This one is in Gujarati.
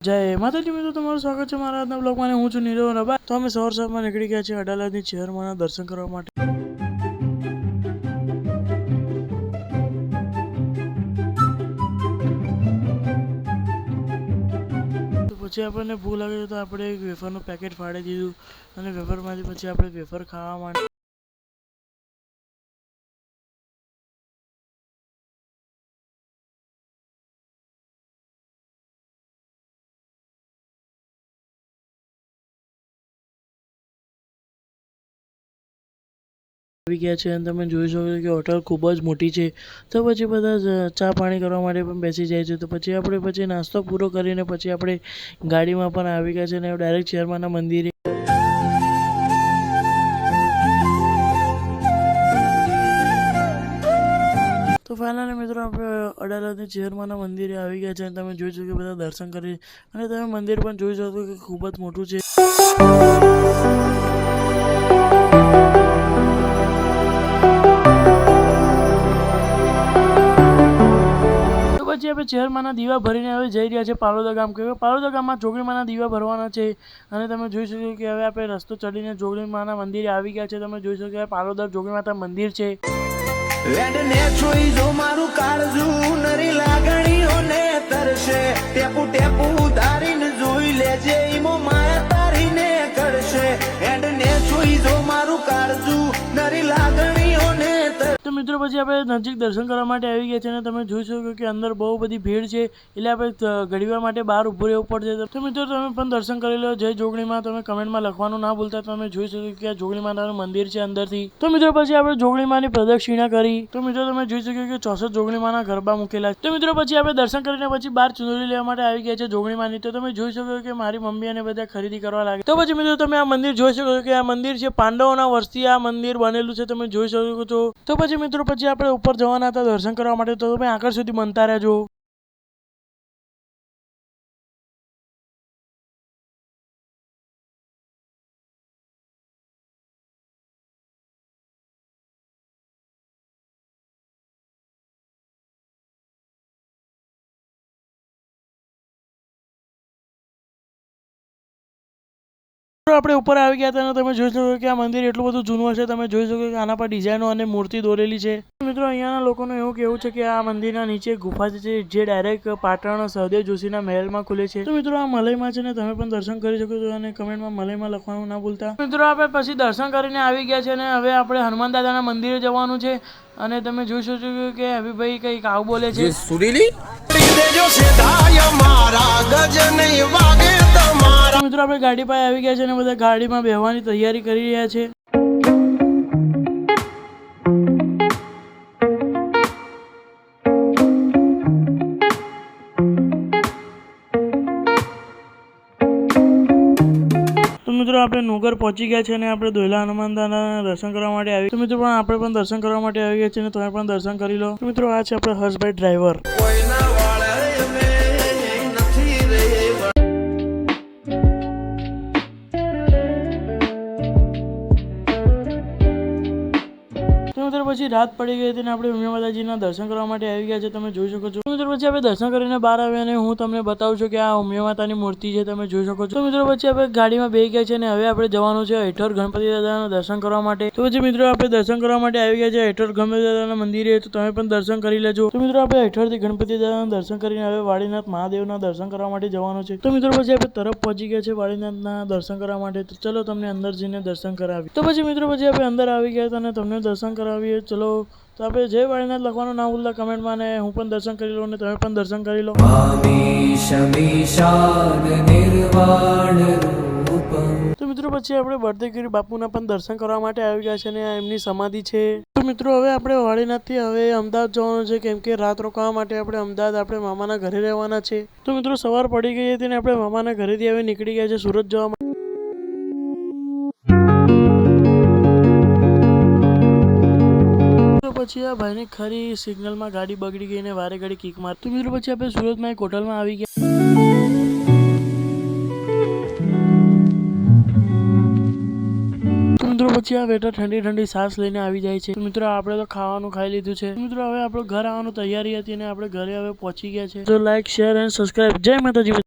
જય માતાજી મિત્રો, તમારું સ્વાગત છે મારા આજના બ્લોગમાં હું છું નીરવ રબા તો અમે સવાર સવારમાં નીકળી ગયા છીએ અડાલજની ચેરમાં દર્શન કરવા માટે. પછી આપણને ભૂખ લાગે તો આપણે એક વેફરનું પેકેટ ફાડી દીધું અને વેફરમાંથી પછી આપણે વેફર ખાવા માટે આવી ગયા છે અને તમે જોઈ શકો છો કે હોટલ ખૂબ જ મોટી છે. તો પછી બધા ચા પાણી કરવા માટે પણ બેસી જાય છે. તો પછી આપણે પછી નાસ્તો પૂરો કરીને પછી આપણે ગાડીમાં પણ આવી ગયા છે અને ડાયરેક્ટ શહેરમાંના મંદિરે તો ફાઇનલી મિત્રો આપણે અડાલજની ચેરમાના મંદિરે આવી ગયા છે અને તમે જોઈ શકો કે બધા દર્શન કરી અને તમે મંદિર પણ જોઈ શકો કે ખૂબ જ મોટું છે. ચેરમાંના દીવા ભરીને હવે જઈ રહ્યા છે પાલોદા ગામ. કે પાલોદા ગામમાં જોગણીમાના દીવા ભરવાના છે અને તમે જોઈ શકો કે હવે આપણે રસ્તો ચડીને જોગણીમાના મંદિરે આવી ગયા છે. તમે જોઈ શકો કે પાલોદર જોગણી માતા મંદિર છે. પછી આપણે નજીક દર્શન કરવા માટે આવી ગયા છે અને તમે જોઈ શકો કે અંદર બહુ બધી ભીડ છે. એટલે આપણે ઘડીવાર માટે બહાર ઊભું રહેવું પડશે. તો મિત્રો તમે પણ દર્શન કરી લો. જય જોગણીમાં. તમે કમેન્ટમાં લખવાનું ના ભૂલતા. તમે જોઈ શકો કે આ જોગણી માતાનું મંદિર છે અંદરથી. તો મિત્રો, પછી આપણે જોગણીમાની પ્રદક્ષિણા કરી. તો મિત્રો, તમે જોઈ શકો કે ચોસઠ જોગણીમાના ગરબા મૂકેલા છે. તો મિત્રો, પછી આપણે દર્શન કરીને પછી બહાર ચુંદડી લેવા માટે આવી ગયા છે જોગણીમાની. તો તમે જોઈ શકો કે મારી મમ્મી અને બધા ખરીદી કરવા લાગે. તો પછી મિત્રો, તમે આ મંદિર જોઈ શકો કે આ મંદિર છે. પાંડવોના વર્ષથી આ મંદિર બનેલું છે. તમે જોઈ શકો છો. તો પછી મિત્રો પછી આપણે ઉપર જવાના હતા દર્શન કરવા માટે તો તમે આગળ સુધી બનતા રહેજો. આપણે ઉપર આવી ગયા હતા અને તમે જોઈ શકો કે આ મંદિર એટલું બધું જૂનું હશે. તમે જોઈ શકો કે આના પર ડિઝાઇનો અને મૂર્તિ દોરેલી છે. મિત્રો અહીંયાના લોકોનું એવું કેવું છે કે આ મંદિરના નીચે ગુફા છે જે ડાયરેક્ટ પાટણ સહદેવ જોશીના મહેલમાં ખુલે છે. તો મિત્રો આ મલયમાં છે ને તમે પણ દર્શન કરી શકો છો અને કમેન્ટમાં મલયમાં લખવાનું ના ભૂલતા. મિત્રો આપણે પછી દર્શન કરીને આવી ગયા છે અને હવે આપણે હનુમાન દાદાના મંદિરે જવાનું છે. અને તમે જોઈ શકો છો કે હબીભાઈ કંઈક આવું બોલે છે. સુરીલી? મિત્રો, આપણે ગાડી પાસે આવી ગયા છે અને બધા ગાડીમાં બેહવાની તૈયારી કરી રહ્યા છે. તો મિત્રો, આપણે નુગર પહોંચી ગયા છે અને આપણે દોયલા હનુમાન દાદાના દર્શન કરવા માટે આવી તો મિત્રો, પણ આપણે પણ દર્શન કરવા માટે આવી ગયા છે અને તમે પણ દર્શન કરી લો. મિત્રો, આ છે આપણે હર્ષભાઈ ડ્રાઈવર મિત્રો પછી રાત પડી ગઈ હતી અને આપણે ઉમિયા માતાજીના દર્શન કરવા માટે આવી ગયા છે. તમે જોઈ શકો છો. મિત્રો પછી આપણે દર્શન કરીને બહાર આવ્યા અને હું તમને બતાવું છું કે આ ઉમિયા માતાની મૂર્તિ છે, તમે જોઈ શકો છો. મિત્રો પછી આપણે ગાડીમાં બે ગયા છે અને હવે આપણે જવાનું છે હેઠળ ગણપતિ દાદાના દર્શન કરવા માટે. તો પછી મિત્રો આપણે દર્શન કરવા માટે આવી ગયા છે હેઠળ ગણપતિ દાદાના મંદિરે. તો તમે પણ દર્શન કરી લેજો. તો મિત્રો આપણે હેઠળથી ગણપતિ દાદાના દર્શન કરીને હવે વાળીનાથ મહાદેવના દર્શન કરવા માટે જવાનું છે. તો મિત્રો પછી આપણે તરફ પહોંચી ગયા છે વાળીનાથના દર્શન કરવા માટે. તો ચલો તમને અંદર જઈને દર્શન કરાવી તો પછી મિત્રો પછી આપણે અંદર આવી ગયા હતા અને તમને દર્શન કરાવીએ ચલો, તો આપણે જય વાળીનાથ લખવાનું ના ભૂલતા કમેન્ટમાં ને હું પણ દર્શન કરી લઉં ને તમે પણ દર્શન કરી લો. તો મિત્રો, પછી આપણે બળદેવગીરી બાપુના પણ દર્શન કરવા માટે આવી ગયા છે આ એમની સમાધિ છે. તો મિત્રો, હવે આપણે વાળીનાથથી હવે અમદાવાદ જવાનું છે, કેમ કે રાત રોકાવા માટે આપણે અમદાવાદ આપણે મામાના ઘરે રહેવાના છે. તો મિત્રો, સવાર પડી ગઈ હતી ને આપણે મામાના ઘરેથી હવે નીકળી ગયા છે સુરત જવા માટે. પછી આ ભાઈને ખરી સિગ્નલમાં ગાડી બગડી ગઈ ને વારે ઘડી કિક મારતું મિત્રો પછી આપણે સુરતમાં એક હોટલમાં આવી ગયા. મિત્રો પછી આ વેટર ઠંડી ઠંડી સાસ લઈને આવી જાય છે. મિત્રો આપણે તો ખાવાનું ખાઈ લીધું છે. મિત્રો હવે આપણે ઘર આવવાનું તૈયારી હતી અને આપણે ઘરે હવે પહોંચી ગયા છે. તો લાઈક શેર અને સબસ્ક્રાઇબ જય માતાજી.